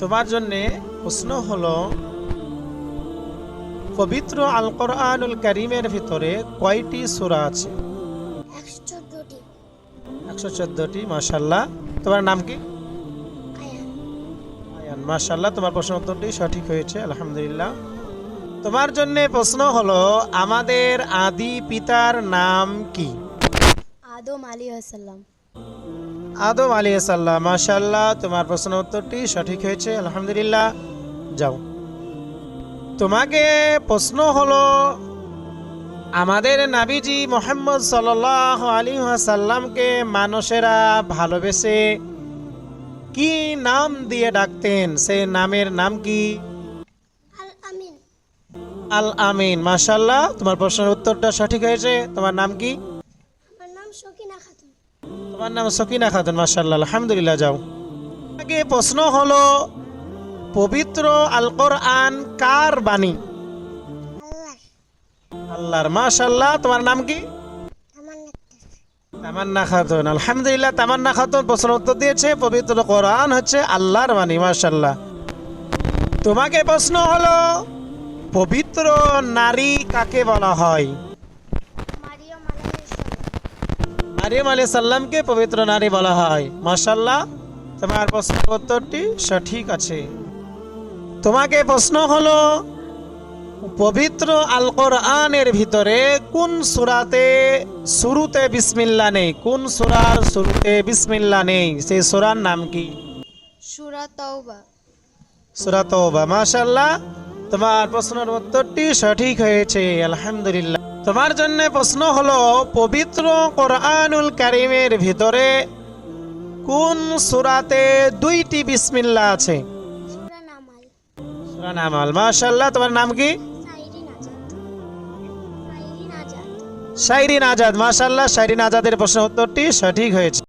তোমার জন্য প্রশ্ন হল পবিত্র আল কোরআনুল করিমের ভিতরে কয়টি সূরা আছে? একশো চোদ্দটি। মাশাল্লাহ তোমার নাম কি? আয়ান। মাশাল্লাহ তোমার প্রশ্ন উত্তরটি সঠিক হয়েছে আলহামদুলিল্লাহ। তোমার জন্য প্রশ্ন হলো আমাদের আদি পিতার নাম কি? আদম আলী আসাল্লাম আদম আলী সাল্লাহ মাশাল্লাহ তোমার প্রশ্ন উত্তরটি সঠিক হয়েছে আলহামদুলিল্লাহ। যাও। তোমাকে প্রশ্ন হলো আমাদের নাবিজি মোহাম্মদ সাল আলী সাল্লামকে মানুষেরা ভালোবেসে কি নাম দিয়ে ডাকতেন? সে নামের নাম কি? আল আমিন। আল আমিন মাশাল্লাহ তোমার প্রশ্নের উত্তরটা সঠিক হয়েছে তোমার নাম কি আমার নাম সকিনা খাতুন তোমার নাম সকিনা খাতুন মাশাল্লাহ আলহামদুলিল্লাহ যাও। আগে প্রশ্ন হলো পবিত্র আল কোরআন কার বাণী? আল্লাহ আল্লাহর মাশাল্লাহ তোমার নাম কি? তামান্না খাতুন। আলহামদুলিল্লাহ তামান্না খাতুন প্রশ্ন উত্তর দিয়েছে পবিত্র কোরআন হচ্ছে আল্লাহর বাণী মাশাল্লাহ তোমাকে প্রশ্ন হলো পবিত্র নারী কাকে বলা হয় মারিয়ম আলাইহিসসালাম মারিয়াম আলী সাল্লামকে পবিত্র নারী বলা হয়। মাশাল্লাহ তোমার প্রশ্নের উত্তরটি সঠিক আছে। তোমাকে প্রশ্ন হলো পবিত্র আল কোরআনের ভিতরে কোন সূরাতে শুরুতে বিসমিল্লা নেই? কোন সূরার শুরুতে বিসমিল্লা নেই? সেই সূরার নাম কি? সূরা তাওবা। সূরা তওবা মাশাআল্লাহ তোমার প্রশ্নের উত্তরটি সঠিক হয়েছে আলহামদুলিল্লাহ। তোমার জন্য প্রশ্ন হলো পবিত্র কোরআনুল কারিমের ভিতরে কোন সুরাতে দুইটি বিসমিল্লা আছে? নামাল সূরা তোমার নাম কি? সাইরিন আজাদ। সাইরিন আজাদ শাইরিন আজাদ মাশাআল্লাহ। শাইরিন আজাদের প্রশ্ন উত্তরটি সঠিক হয়েছে।